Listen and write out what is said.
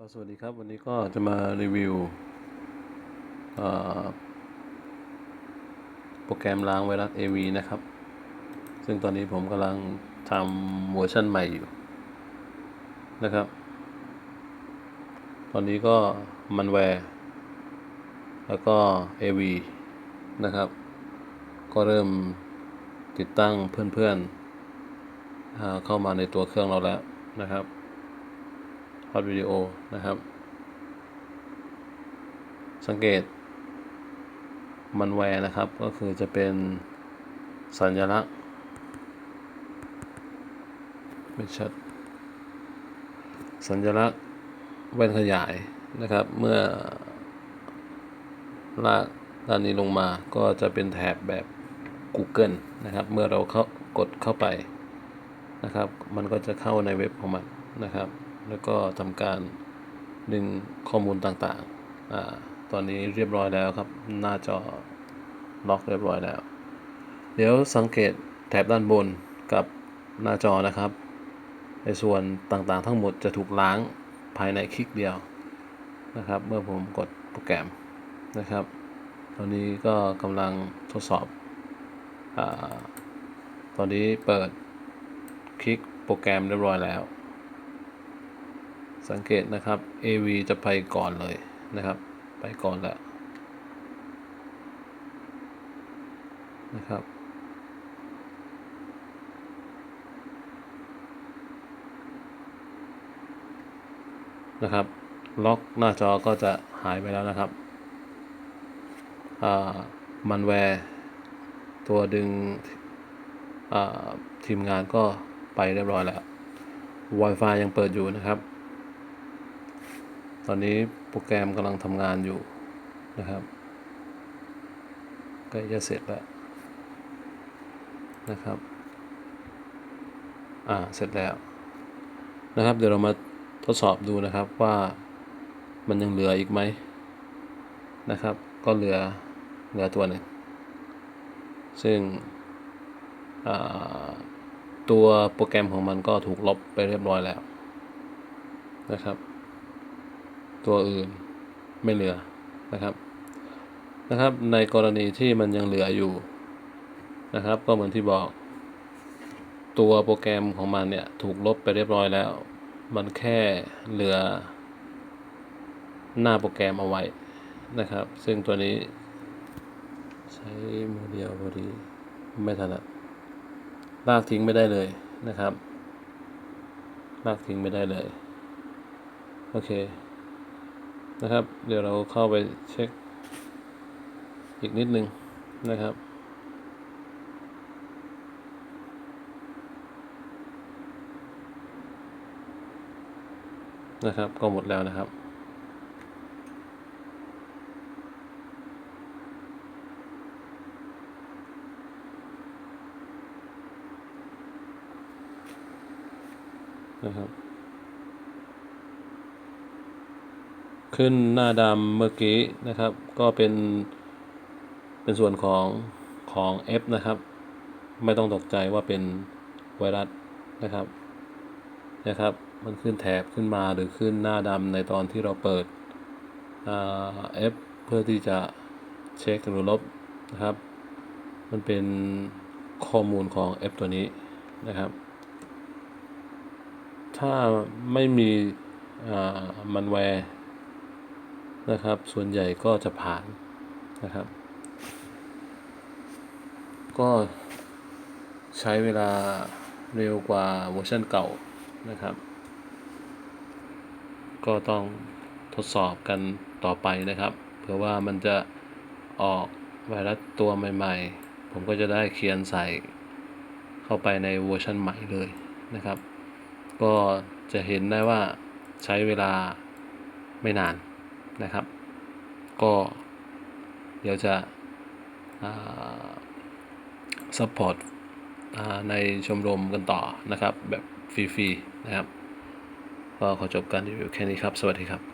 ก็สวัสดีครับวันนี้ก็จะมารีวิวโปรแกรมล้างไวรัส AV นะครับ ซึ่งตอนนี้ผมกำลังทำเวอร์ชันใหม่อยู่นะครับ ตอนนี้ก็มันแวร์แล้วก็ AV นะครับ ก็เริ่มติดตั้งเพื่อนๆอ่าเข้ามาในตัวเครื่องเราแล้วนะครับ พอดวิดีโอนะครับ สังเกตมันแวร์นะครับ ก็คือจะเป็นสัญลักษณ์ไม่ชัด สัญลักษณ์แว่นขยายนะครับ เมื่อลากด้านนี้ลงมาก็จะเป็นแถบแบบ Google นะครับ เมื่อเราเข้ากดเข้าไปนะครับ มันก็จะเข้าในเว็บของมันนะครับ แล้วก็ทำการดึงข้อมูลต่างๆอตอนนี้เรียบร้อยแล้วครับ หน้าจอล็อกเรียบร้อยแล้ว เดี๋ยวสังเกตแถบด้านบนกับหน้าจอนะครับในส่วนต่างๆทั้งหมดจะถูกล้างภายในคลิกเดียวนะครับ เมื่อผมกดโปรแกรมนะครับ ตอนนี้ก็กำลังทดสอบอตอนนี้เปิดคลิกโปรแกรมเรียบร้อยแล้ว สังเกตนะครับ AV จะไปก่อนเลยนะครับ ไปก่อนแล้วนะครับ นะครับ ล็อกหน้าจอก็จะหายไปแล้วนะครับอ่ามันแวร์ตัวดึงทีมงานก็ไปเรียบร้อยแล้ว Wi-Fi ยังเปิดอยู่นะครับ ตอนนี้โปรแกรมกำลังทำงานอยู่นะครับใกล้จะเสร็จแล้วนะครับ อ่า เสร็จแล้วนะครับ เดี๋ยวเรามาทดสอบดูนะครับว่ามันยังเหลืออีกไหมนะครับ ก็เหลือเหลือตัวหนึ่งซึ่งตัวโปรแกรมของมันก็ถูกลบไปเรียบร้อยแล้วนะครับ ตัวอื่นไม่เหลือนะครับนะครับ ในกรณีที่มันยังเหลืออยู่นะครับ ก็เหมือนที่บอก ตัวโปรแกรมของมันเนี่ยถูกลบไปเรียบร้อยแล้ว มันแค่เหลือ หน้าโปรแกรมเอาไว้นะครับ ซึ่งตัวนี้ ใช้มือเดียวพอดีไม่ถนัดลากทิ้งไม่ได้เลยนะครับ ลากทิ้งไม่ได้เลย โอเค นะครับ เดี๋ยวเราเข้าไปเช็ค อีกนิดนึงนะครับ นะครับก็หมดแล้วนะครับนะครับ ขึ้นหน้าดำเมื่อกี้นะครับ ก็เป็น เป็นส่วนของของ F นะครับ ไม่ต้องตกใจว่าเป็นไวรัสนะครับนะครับ มันขึ้นแถบขึ้นมาหรือขึ้นหน้าดำในตอนที่เราเปิดอ่า F เพื่อที่จะเช็คหรือลบนะครับ มันเป็นข้อมูลของ F ตัวนี้นะครับ ถ้าไม่มีอ่ามันแวร์ นะครับ ส่วนใหญ่ก็จะผ่านนะครับ ก็ใช้เวลาเร็วกว่าเวอร์ชันเก่านะครับ ก็ต้องทดสอบกันต่อไปนะครับ เผื่อว่ามันจะออกไวรัสตัวใหม่ ๆ ผมก็จะได้เขียนใส่เข้าไปในเวอร์ชันใหม่เลยนะครับ ก็จะเห็นได้ว่าใช้เวลาไม่นาน นะครับ ก็เดี๋ยวจะซัพพอร์ตในชมรมกันต่อนะครับ แบบฟรี ๆ นะครับ ก็ขอจบการรีวิวแค่นี้ครับ สวัสดีครับ